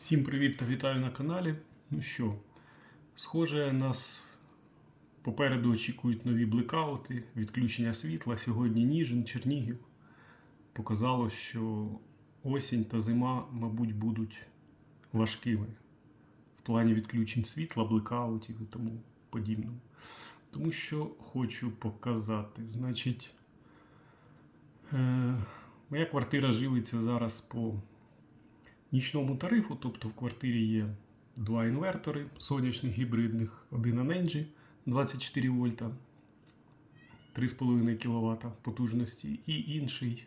Всім привіт та вітаю на каналі. Ну що, схоже, нас попереду очікують нові блекаути, відключення світла. Сьогодні Ніжин, Чернігів. Показало, що осінь та зима, мабуть, будуть важкими в плані відключень світла, блекаутів і тому подібному. Тому що хочу показати. Значить, е, моя квартира живиться зараз по нічному тарифу, тобто в квартирі є два інвертори сонячних гібридних, один Anenji 24 вольта, 3,5 кВт потужності, і інший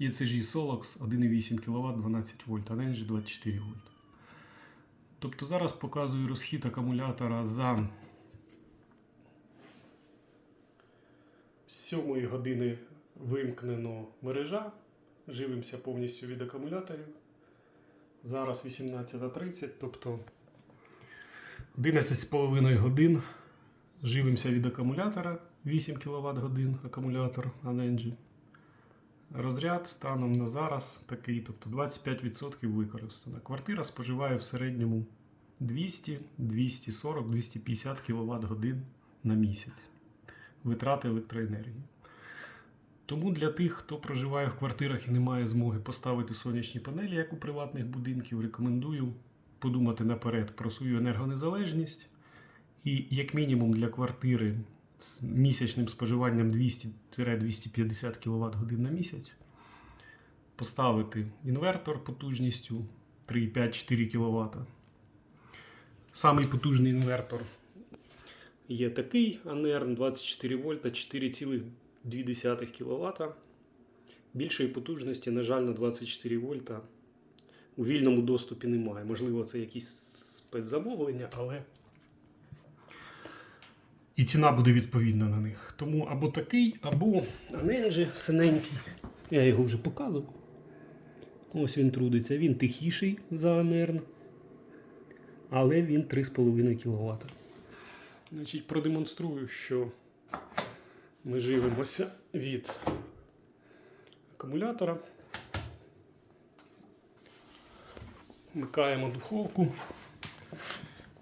ECG Solox 1,8 кВт 12 вольт, Anenji 24 вольта. Тобто зараз показую розхід акумулятора за 7 години вимкнено мережа. Живимося повністю від акумуляторів. Зараз 18.30, тобто 11,5 годин живимося від акумулятора 8 кВт годин акумулятор Anenji. Розряд станом на зараз такий, тобто 25% використано. Квартира споживає в середньому 200, 240, 250 кВт годин на місяць витрати електроенергії. Тому для тих, хто проживає в квартирах і не має змоги поставити сонячні панелі, як у приватних будинків, рекомендую подумати наперед про свою енергонезалежність. І, як мінімум, для квартири з місячним споживанням 200-250 кВт годин на місяць поставити інвертор потужністю 3,5-4 кВт. Самий потужний інвертор є такий Анерн 24 вольта 4,2 кВт. Більшої потужності, на жаль, на 24 вольта у вільному доступі немає. Можливо, це якісь спецзамовлення, але і ціна буде відповідна на них. Тому або такий, або Аненджі синенький. Я його вже показував. Ось він трудиться. Він тихіший за Анерн, але він 3,5 кВт. Значить, продемонструю, що ми живемося від акумулятора. Вмикаємо духовку.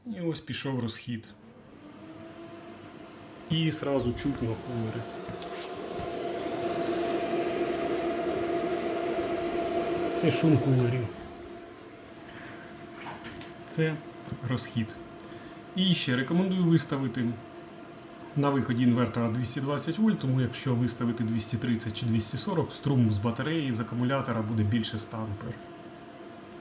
І ось пішов розхід. І сразу чутно кулери. Це шум кулерів. Це розхід. І ще рекомендую виставити на виході інвертора 220 вольт, тому якщо виставити 230 чи 240, струм з батареї, з акумулятора буде більше 100 ампер.